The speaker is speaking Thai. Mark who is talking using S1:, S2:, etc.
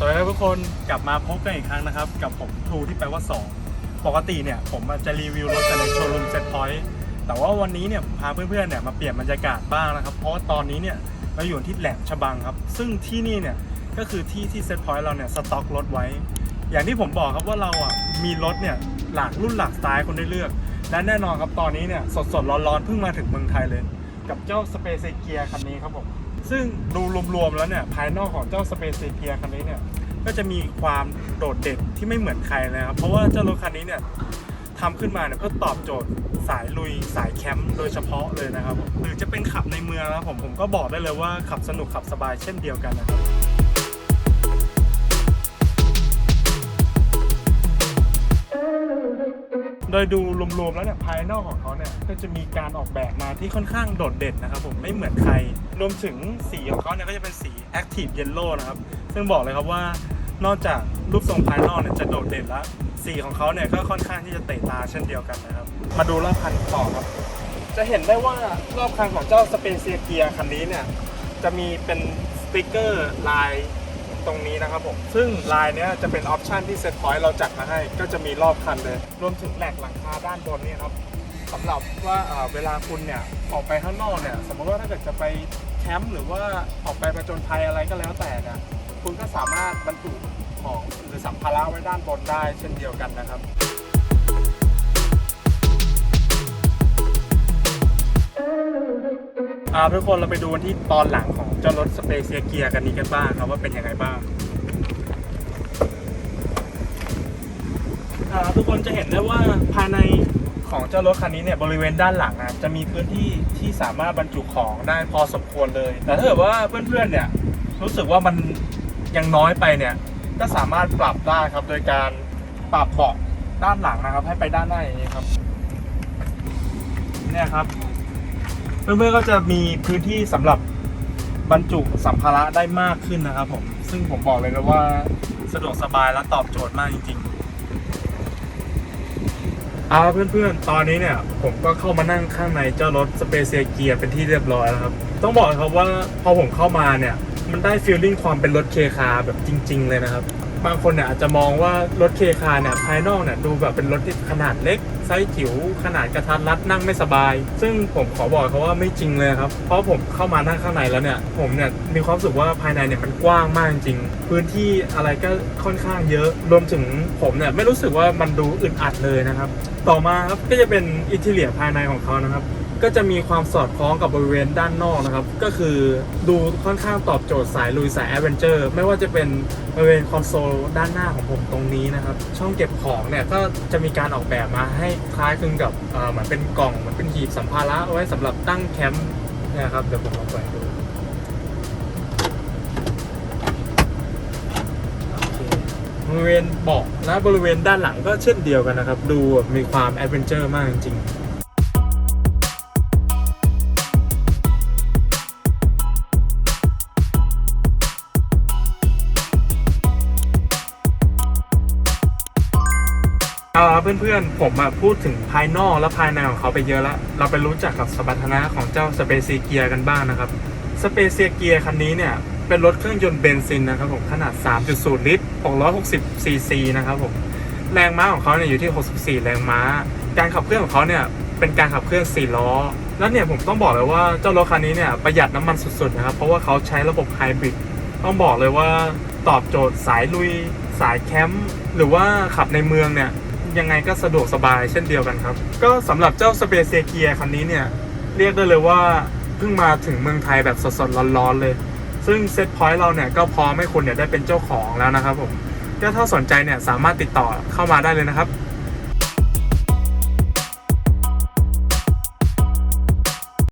S1: สวัสดีครับทุกคนกลับมาพบกันอีกครั้งนะครับ กับผมทรูที่แปลว่า 2 ปกติเนี่ย ผมจะรีวิวรถแต่ในโชว์รูมเซ็ตพอยต์แต่ว่าวันนี้เนี่ยผมพาเพื่อนๆเนี่ยมาเปลี่ยนบรรยากาศบ้างนะครับ เพราะว่าตอนนี้เนี่ยเราอยู่ที่แหลมฉบังครับ ซึ่งที่นี่เนี่ยก็คือที่ที่เซ็ตพอยต์เราเนี่ยสต็อกรถไว้ อย่างที่ผมบอกครับว่าเราอะมีรถเนี่ยหลากรุ่นหลากสไตล์คนได้เลือก และแน่นอนครับตอนนี้เนี่ยสดๆร้อนๆเพิ่งมาถึงเมืองไทยเลย กับเจ้าสเปซเกียร์คันนี้ครับผม ซึ่งดูรวมๆแล้วเนี่ยภายนอกของเจ้าสเปซเกียคันนี้เนี่ยก็จะมีความโดดเด่นที่ไม่เหมือนใครเลยครับ เพราะว่าเจ้ารถคันนี้เนี่ยทำขึ้นมาเนี่ยเพื่อตอบโจทย์สายลุยสายแคมป์โดยเฉพาะเลยนะครับ หรือจะเป็นขับในเมืองนะผมผมก็บอกได้เลยว่าขับสนุกขับสบายเช่นเดียวกันนะครับ โดยดูรวมๆแล้วเนี่ยภายนอกของเขาเนี่ยก็จะมีการออกแบบมาที่ค่อนข้างโดดเด่นนะครับผมไม่เหมือนใคร รวมถึงสีของเขาเนี่ยก็จะเป็นสี Active Yellow นะครับ ซึ่งบอกเลยครับว่านอกจากรูปทรงภายนอกเนี่ยจะโดดเด่นแล้ว สีของเขาเนี่ยก็ค่อนข้างที่จะเตะตาเช่นเดียวกันนะครับ มาดูรอบคันต่อครับ จะเห็นได้ว่ารอบคันของเจ้าสเปเซียเกียคันนี้เนี่ยจะมีเป็นสติกเกอร์ลาย ตรงนี้นะครับผม ซึ่งลายเนี้ยจะเป็นออปชันที่เซ็ตพอยต์เราจัดมาให้ ก็จะมีรอบคันเลย รวมถึงแหลกหลังคาด้านบนเนี่ยครับสำหรับว่าเอ่อเวลาคุณเนี่ยออกไปข้างนอกเนี่ย สมมติว่าถ้าเกิดจะไปแคมป์หรือว่าออกไปประจนภัยอะไรก็แล้วแต่เนี่ยคุณก็สามารถบรรจุของหรือสัมภาระไว้ด้านบนได้เช่นเดียวกันนะครับ อ่าทุกคนเราไปดูกันที่ตอนหลังของเจ้ารถสเปเซียเกียกันนี้กันบ้างครับว่าเป็นยังไงบ้างอ่าทุกคนจะเห็นได้ว่าภายในของเจ้ารถคันนี้เนี่ยบริเวณด้านหลังอะจะมีพื้นที่ที่สามารถบรรจุของได้พอสมควรเลย แต่ถ้าเกิดว่าเพื่อนๆเนี่ยรู้สึกว่ามันยังน้อยไปเนี่ยก็สามารถปรับได้ครับโดยการปรับเบาะด้านหลังนะครับ ให้ไปด้านหน้าอย่างนี้ครับเนี่ยครับ เพื่อนๆก็จะมีพื้นที่สำหรับบรรจุสัมภาระได้มากขึ้นนะครับผมซึ่งผมบอกเลยนะว่าสะดวกสบายและตอบโจทย์มากจริงๆเอาเพื่อนๆ ตอนนี้เนี่ย ผมก็เข้ามานั่งข้างในเจ้ารถสเปเซียเกียเป็นที่เรียบร้อยแล้วครับ ต้องบอกเลยครับว่าพอผมเข้ามาเนี่ย มันได้ฟีลลิ่งความเป็นรถเคคาแบบจริง ๆ เลยนะครับ บางคนเนี่ยอาจจะมองว่ารถเคคาเนี่ยภายนอกเนี่ยดูแบบเป็นรถที่ขนาดเล็กไซส์จิ๋วขนาดกระทัดรัดนั่งไม่สบาย ซึ่งผมขอบอกเขาว่าไม่จริงเลยครับ เพราะผมเข้ามานั่งข้างในแล้วเนี่ยผมเนี่ยมีความรู้สึกว่าภายในเนี่ยมันกว้างมากจริง พื้นที่อะไรก็ค่อนข้างเยอะ รวมถึงผมเนี่ยไม่รู้สึกว่ามันดูอึดอัดเลยนะครับ ต่อมาครับก็จะเป็นอินเทเลียภายในของเขานะครับ ก็จะมีความสอดคล้องกับบริเวณด้านนอกนะครับ ก็คือดูค่อนข้างตอบโจทย์สายลุยสายแอดเวนเจอร์ไม่ว่าจะเป็นบริเวณคอนโซลด้านหน้าของผมตรงนี้นะครับ ช่องเก็บของเนี่ยก็จะมีการออกแบบมาให้คล้ายคลึงกับเหมือนเป็นกล่องเหมือนเป็นหีบสัมภาระเอาไว้สำหรับตั้งแคมป์นะครับเดี๋ยวผมลองเปิดดูโอเค บริเวณเบาะและบริเวณด้านหลังก็เช่นเดียวกันนะครับ ดูมีความแอดเวนเจอร์มากจริงๆเอาละเพื่อนๆ ผมมาพูดถึงภายนอกและภายในของเขาไปเยอะแล้ว เราไปรู้จักกับสมรรถนะของเจ้าสเปเซียเกียกันบ้างนะครับ สเปเซียเกียคันนี้เนี่ย เป็นรถเครื่องยนต์เบนซินนะครับผมขนาด 3.0 ลิตร 660 ซีซีนะครับผมแรงม้าของเขาเนี่ยอยู่ที่ 64 แรงม้า การขับเคลื่อนของเขาเนี่ยเป็นการขับเคลื่อน4ล้อ แล้วเนี่ยผมต้องบอกเลยว่าเจ้ารถคันนี้เนี่ยประหยัดน้ำมันสุดๆนะครับ เพราะว่าเขาใช้ระบบไฮบริดต้องบอกเลยว่าตอบโจทย์สายลุย สายแคมป์หรือว่าขับในเมืองเนี่ยยังไงก็สะดวกสบายเช่นเดียวกันครับ ก็สำหรับเจ้าสเปเซียเกียคันนี้เนี่ยเรียกได้เลยว่าเพิ่งมาถึงเมืองไทยแบบสดๆร้อนๆเลย ซึ่งเซตพอยต์เราเนี่ยก็พร้อมให้คุณเนี่ยได้เป็นเจ้าของแล้วนะครับผมก็ถ้าสนใจเนี่ยสามารถติดต่อเข้ามาได้เลยนะครับ